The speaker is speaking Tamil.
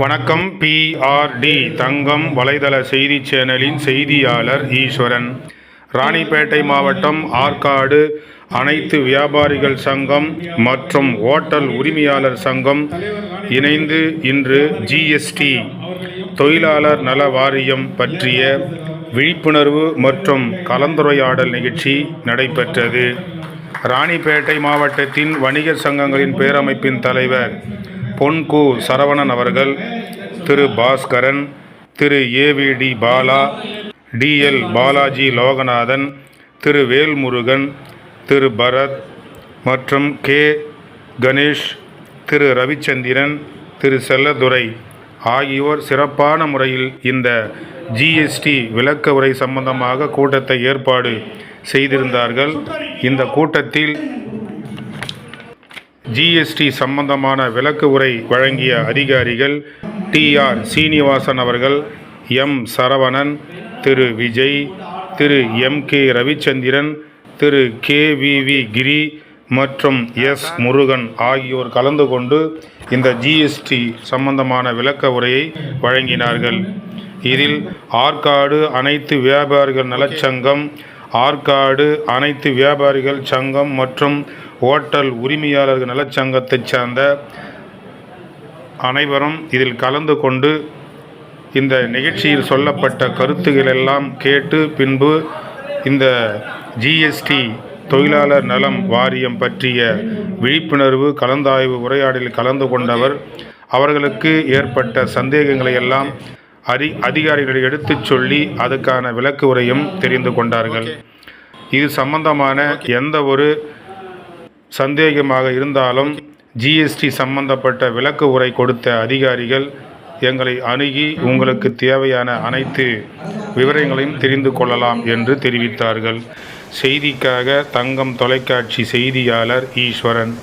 வணக்கம் பிஆர்டி தங்கம் வலைதள செய்தி சேனலின் செய்தியாளர் ஈஸ்வரன். ராணிப்பேட்டை மாவட்டம் ஆற்காடு அனைத்து வியாபாரிகள் சங்கம் மற்றும் ஓட்டல் உரிமையாளர் சங்கம் இணைந்து இன்று ஜிஎஸ்டி தொழிலாளர் நல வாரியம் பற்றிய விழிப்புணர்வு மற்றும் கலந்துரையாடல் நிகழ்ச்சி நடைபெற்றது. ராணிப்பேட்டை மாவட்டத்தின் வணிகர் சங்கங்களின் பேரமைப்பின் தலைவர் பொன்கு சரவணன் அவர்கள் திரு பாஸ்கரன் திரு ஏவிடி பாலா டிஎல் பாலாஜி லோகநாதன் திரு வேல்முருகன் திரு பரத் மற்றும் கே கணேஷ் திரு ரவிச்சந்திரன் திரு செல்லதுரை ஆகியோர் சிறப்பான முறையில் இந்த ஜிஎஸ்டி விளக்க உரை சம்பந்தமாக கூட்டத்தை ஏற்பாடு செய்திருந்தார்கள். இந்த கூட்டத்தில் ஜிஎஸ்டி சம்பந்தமான விளக்கு உரை வழங்கிய அதிகாரிகள் டிஆர் சீனிவாசன் அவர்கள் M Saravanan Thiru Vijay Thiru M K Ravichandran Thiru K V V Giri மற்றும் எஸ் முருகன் ஆகியோர் கலந்து கொண்டு இந்த ஜிஎஸ்டி சம்பந்தமான விளக்க உரையை வழங்கினார்கள். இதில் ஆற்காடு அனைத்து வியாபாரிகள் நலச்சங்கம் ஆற்காடு அனைத்து வியாபாரிகள் சங்கம் மற்றும் ஓட்டல் உரிமையாளர்கள் நலச்சங்கத்தைச் சார்ந்த அனைவரும் இதில் கலந்து கொண்டு இந்த நிகழ்ச்சியில் சொல்லப்பட்ட கருத்துகளெல்லாம் கேட்டு பின்பு இந்த ஜிஎஸ்டி தொழிலாளர் நலம் வாரியம் பற்றிய விழிப்புணர்வு கலந்தாய்வு உரையாடலில் கலந்து கொண்டவர். அவர்களுக்கு ஏற்பட்ட சந்தேகங்களை எல்லாம் அதி அதிகாரிகளை எடுத்துச் சொல்லி அதுக்கான விளக்கு உரையும் தெரிந்து கொண்டார்கள். இது சம்பந்தமான எந்த ஒரு சந்தேகமாக இருந்தாலும் ஜிஎஸ்டி சம்பந்தப்பட்ட விளக்கு உரை கொடுத்த அதிகாரிகள் எங்களை அணுகி உங்களுக்கு தேவையான அனைத்து விவரங்களையும் தெரிந்து கொள்ளலாம் என்று தெரிவித்தார்கள். செய்திக்காக தங்கம் தொலைக்காட்சி செய்தியாளர் ஈஸ்வரன்.